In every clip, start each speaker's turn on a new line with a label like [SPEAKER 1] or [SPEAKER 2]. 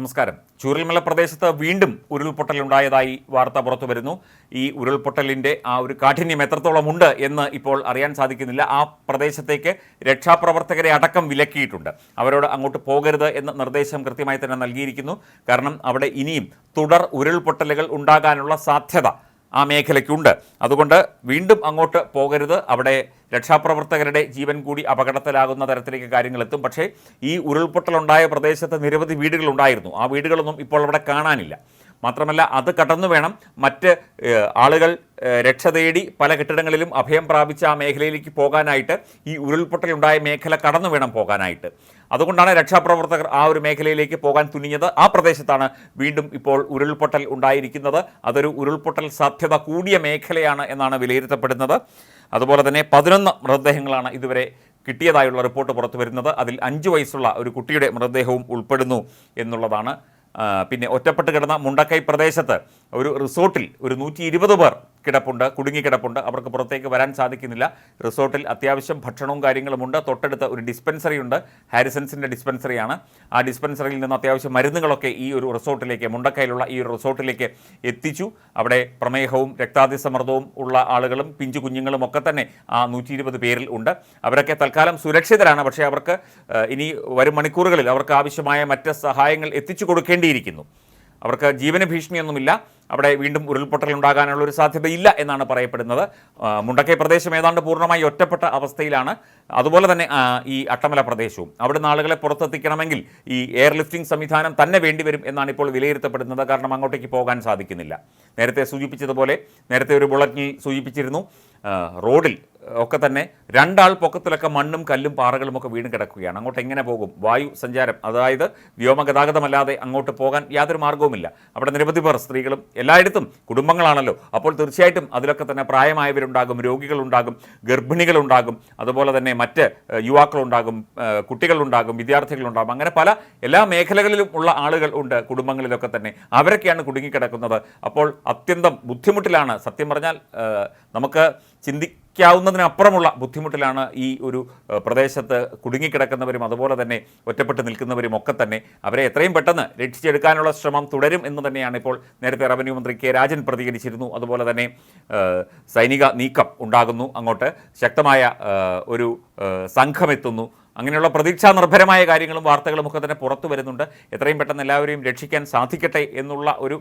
[SPEAKER 1] നമസ്കാരം. ചൂരൽമല പ്രദേശത്ത് വീണ്ടും ഉരുൾപൊട്ടലുണ്ടായതായി വാർത്ത പുറത്തു വരുന്നു. ഈ ഉരുൾപൊട്ടലിന്റെ ആ ഒരു കാഠിന്യം എത്രത്തോളം ഉണ്ട് എന്ന് ഇപ്പോൾ അറിയാൻ സാധിക്കുന്നില്ല. ആ പ്രദേശത്തേക്ക് രക്ഷാപ്രവർത്തകരെ അടക്കം വിലക്കിയിട്ടുണ്ട്. അവരോട് അങ്ങോട്ട് പോകരുത് എന്ന നിർദ്ദേശം കൃത്യമായി തന്നെ നൽകിയിരിക്കുന്നു. കാരണം അവിടെ ഇനിയും തുടർ ഉരുൾപൊട്ടലുകൾ ഉണ്ടാകാനുള്ള സാധ്യത ആ മേഖലയ്ക്കുണ്ട്. അതുകൊണ്ട് വീണ്ടും അങ്ങോട്ട് പോകരുത്. അവിടെ രക്ഷാപ്രവർത്തകരുടെ ജീവൻ കൂടി അപകടത്തിലാകുന്ന തരത്തിലേക്ക് കാര്യങ്ങൾ എത്തും. പക്ഷേ ഈ ഉരുൾപൊട്ടലുണ്ടായ പ്രദേശത്ത് നിരവധി വീടുകളുണ്ടായിരുന്നു ആ വീടുകളൊന്നും ഇപ്പോൾ അവിടെ കാണാനില്ല. മാത്രമല്ല അത് കടന്നു വേണം മറ്റ് ആളുകൾ രക്ഷ തേടി പല കെട്ടിടങ്ങളിലും അഭയം പ്രാപിച്ച ആ മേഖലയിലേക്ക് പോകാനായിട്ട് ഈ ഉരുൾപൊട്ടലുണ്ടായ മേഖല കടന്നു വേണം പോകാനായിട്ട്. അതുകൊണ്ടാണ് രക്ഷാപ്രവർത്തകർ ആ ഒരു മേഖലയിലേക്ക് പോകാൻ തുനിഞ്ഞത്. ആ പ്രദേശത്താണ് വീണ്ടും ഇപ്പോൾ ഉരുൾപൊട്ടൽ ഉണ്ടായിരിക്കുന്നത്. അതൊരു ഉരുൾപൊട്ടൽ സാധ്യത കൂടിയ മേഖലയാണ് എന്നാണ് വിലയിരുത്തപ്പെടുന്നത്. അതുപോലെ തന്നെ പതിനൊന്ന് മൃതദേഹങ്ങളാണ് ഇതുവരെ കിട്ടിയതായുള്ള റിപ്പോർട്ട് പുറത്തു വരുന്നത്. അതിൽ അഞ്ച് വയസ്സുള്ള ഒരു കുട്ടിയുടെ മൃതദേഹവും ഉൾപ്പെടുന്നു എന്നുള്ളതാണ്. പിന്നെ ഒറ്റപ്പെട്ട് കിടന്ന മുണ്ടക്കൈ പ്രദേശത്ത് ഒരു റിസോർട്ടിൽ ഒരു നൂറ്റി പേർ കിടപ്പുണ്ട് കുടുങ്ങിക്കിടപ്പുണ്ട് അവർക്ക് പുറത്തേക്ക് വരാൻ സാധിക്കുന്നില്ല. റിസോർട്ടിൽ അത്യാവശ്യം ഭക്ഷണവും കാര്യങ്ങളുമുണ്ട്. തൊട്ടടുത്ത് ഒരു ഡിസ്പെൻസറി ഉണ്ട്. ഹാരിസൺസിന്റെ ഡിസ്പെൻസറിയാണ് ആ ഡിസ്പെൻസറിയിൽ നിന്ന് അത്യാവശ്യം മരുന്നുകളൊക്കെ ഈ ഒരു റിസോർട്ടിലേക്ക് മുണ്ടക്കയിലുള്ള ഈ ഒരു റിസോർട്ടിലേക്ക് എത്തിച്ചു. അവിടെ പ്രമേഹവും രക്താതിസമ്മർദ്ദവും ഉള്ള ആളുകളും പിഞ്ചു കുഞ്ഞുങ്ങളും ഒക്കെ തന്നെ ആ നൂറ്റി ഇരുപത് പേരിൽ ഉണ്ട്. അവരൊക്കെ തൽക്കാലം സുരക്ഷിതരാണ്. പക്ഷേ അവർക്ക് ഇനി വരും മണിക്കൂറുകളിൽ അവർക്ക് ആവശ്യമായ മറ്റ് സഹായങ്ങൾ എത്തിച്ചു കൊടുക്കേണ്ടിയിരിക്കുന്നു. അവർക്ക് ജീവന ഭീഷണിയൊന്നുമില്ല അവിടെ വീണ്ടും ഉരുൾപൊട്ടൽ ഉണ്ടാകാനുള്ള ഒരു സാധ്യതയില്ല എന്നാണ് പറയപ്പെടുന്നത്. മുണ്ടക്കൈ പ്രദേശം ഏതാണ്ട് പൂർണമായി ഒറ്റപ്പെട്ട അവസ്ഥയിലാണ്. അതുപോലെ തന്നെ ഈ അട്ടമല പ്രദേശവും. അവിടുന്ന് ആളുകളെ പുറത്തെത്തിക്കണമെങ്കിൽ ഈ എയർ ലിഫ്റ്റിംഗ് സംവിധാനം തന്നെ വേണ്ടിവരും എന്നാണ് ഇപ്പോൾ വിലയിരുത്തപ്പെടുന്നത്. കാരണം അങ്ങോട്ടേക്ക് പോകാൻ സാധിക്കുന്നില്ല. നേരത്തെ സൂചിപ്പിച്ചതുപോലെ നേരത്തെ ഒരു ബുള്ളറ്റിൽ സൂചിപ്പിച്ചിരുന്നു. റോഡിൽ ഒക്കെ തന്നെ രണ്ടാൾ പൊക്കത്തിലൊക്കെ മണ്ണും കല്ലും പാറകളും ഒക്കെ വീണ് കിടക്കുകയാണ്. അങ്ങോട്ട് എങ്ങനെ പോകും? വായു സഞ്ചാരം. അതായത് വ്യോമഗതാഗതമല്ലാതെ അങ്ങോട്ട് പോകാൻ യാതൊരു മാർഗവുമില്ല. അവിടെ നിരവധി പേർ സ്ത്രീകളും എല്ലായിടത്തും കുടുംബങ്ങളാണല്ലോ. അപ്പോൾ തീർച്ചയായിട്ടും അതിലൊക്കെ തന്നെ പ്രായമായവരുണ്ടാകും രോഗികളുണ്ടാകും ഗർഭിണികളുണ്ടാകും അതുപോലെ തന്നെ മറ്റ് യുവാക്കളുണ്ടാകും കുട്ടികളുണ്ടാകും വിദ്യാർത്ഥികളുണ്ടാകും. അങ്ങനെ പല എല്ലാ മേഖലകളിലും ഉള്ള ആളുകൾ ഉണ്ട് കുടുംബങ്ങളിലൊക്കെ തന്നെ. അവരൊക്കെയാണ് കുടുങ്ങിക്കിടക്കുന്നത്. അപ്പോൾ അത്യന്തം ബുദ്ധിമുട്ടിലാണ്. സത്യം പറഞ്ഞാൽ നമുക്ക് നമുക്ക് ചിന്തിക്കാവുന്നതിനപ്പുറമുള്ള ബുദ്ധിമുട്ടിലാണ് ഈ ഒരു പ്രദേശത്ത് കുടുങ്ങിക്കിടക്കുന്നവരും അതുപോലെ തന്നെ ഒറ്റപ്പെട്ട് നിൽക്കുന്നവരും ഒക്കെ തന്നെ അവരെ എത്രയും പെട്ടെന്ന് രക്ഷിച്ചെടുക്കാനുള്ള ശ്രമം തുടരും എന്ന് തന്നെയാണ് ഇപ്പോൾ നേരത്തെ റവന്യൂ മന്ത്രി കെ രാജൻ പ്രതികരിച്ചിരുന്നു. അതുപോലെ തന്നെ സൈനിക നീക്കം ഉണ്ടാകുന്നു. അങ്ങോട്ട് ശക്തമായ ഒരു സംഘമെത്തുന്നു അങ്ങനെയുള്ള പ്രതീക്ഷാ നിർഭരമായ കാര്യങ്ങളും വാർത്തകളും ഒക്കെ തന്നെ പുറത്തു വരുന്നുണ്ട്. എത്രയും പെട്ടെന്ന് എല്ലാവരെയും രക്ഷിക്കാൻ സാധിക്കട്ടെ എന്നുള്ള ഒരു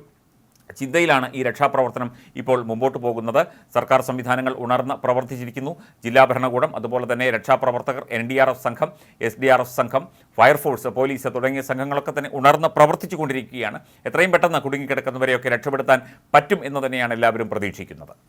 [SPEAKER 1] ചിന്തയിലാണ് ഈ രക്ഷാപ്രവർത്തനം ഇപ്പോൾ മുമ്പോട്ട് പോകുന്നത്. സർക്കാർ സംവിധാനങ്ങൾ ഉണർന്ന് പ്രവർത്തിച്ചിരിക്കുന്നു. ജില്ലാ ഭരണകൂടം അതുപോലെ തന്നെ രക്ഷാപ്രവർത്തകർ എൻ ഡി ആർ എഫ് സംഘം എസ് ഡി ആർ എഫ് സംഘം ഫയർഫോഴ്സ് പോലീസ് തുടങ്ങിയ സംഘങ്ങളൊക്കെ തന്നെ ഉണർന്ന് പ്രവർത്തിച്ചുകൊണ്ടിരിക്കുകയാണ്. എത്രയും പെട്ടെന്ന് കുടുങ്ങിക്കിടക്കുന്നവരെയൊക്കെ രക്ഷപ്പെടുത്താൻ പറ്റും എന്ന് തന്നെയാണ് എല്ലാവരും പ്രതീക്ഷിക്കുന്നത്.